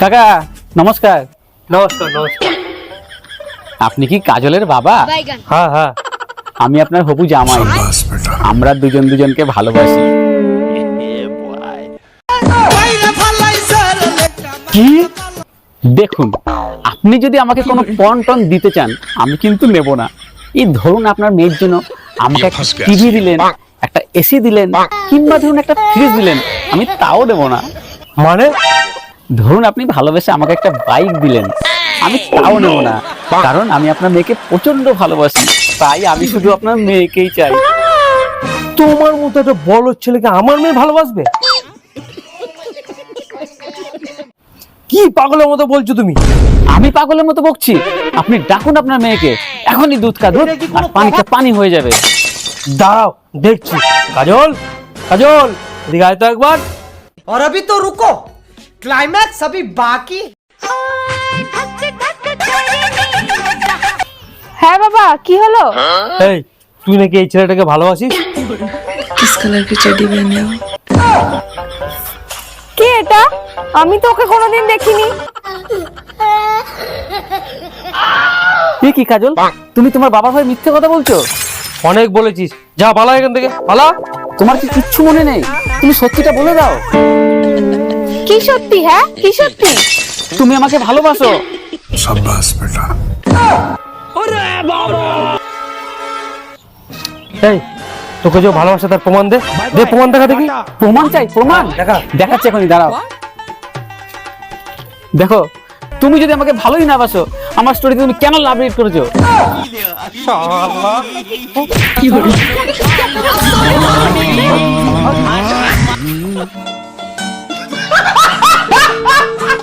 কাকা নমস্কার। নমস্কার নমস্কার। আপনি কি কাজলের বাবা? হ্যাঁ হ্যাঁ। আমি আপনার হবু জামাই। আমরা দুজন দুজনকে ভালোবাসি। কি? দেখুন আপনি যদি আমাকে কোনো পণ টন দিতে চান আমি কিন্তু নেব না। এই ধরুন আপনার মেয়ের জন্য আমাকে একটা টিভি দিলেন একটা এসি দিলেন কিংবা ধরুন একটা ফ্রিজ দিলেন আমি তাও দেব না। মানে? ধরুন আপনি ভালোবেসে আমাকে একটা বাইক দিলেন আমি তাও নেব না কারণ আমি আপনার মেয়েকে প্রচন্ড ভালোবাসি তাই আমি শুধু আপনার মেয়েকেই চাই তোমার মতো একটা বড় ছেলেকে আমার মেয়ে ভালোবাসবে কি পাগলের মতো বলছো তুমি আমি পাগলের মতো বকছি আপনি ডাকুন আপনার মেয়েকে এখনই দুধ কা দুধ আর পানিটা পানি হয়ে যাবে দাঁড়াও দেখছি কাজল কাজল এদিকে আয় তো একবার और अभी तो रुको क्लाइमैक्स अभी बाकी হ্যাঁ বাবা কি হলো এই তুই নাকি এই ছেলেটাকে ভালোবাসিস किस कलर की चड्डी पहने हो কে এটা আমি তো ওকে কোনোদিন দেখিনি এ কি কাজল তুমি তোমার বাবার হয়ে মিথ্যে কথা বলছো অনেক বলেছিস যা পালা এখান থেকে পালা তোমার কি কিচ্ছু মনে নেই তুমি সত্যিটা বলে দাও কি সত্যি হ্যাঁ কি সত্যি তুমি আমাকে ভালোবাসো সাব্বাস বেটা ওরে বাবা এই তোকে যে ভালোবাসা তার প্রমাণ দে দে প্রমাণ দেখা দেখি প্রমাণ চাই প্রমাণ দেখা দেখাচ্ছে এখনই দাঁড়াও দেখো তুমি যদি আমাকে ভালোই না বাসো আমার স্টোরিতে তুমি কেন লাভ রিড করেছ কি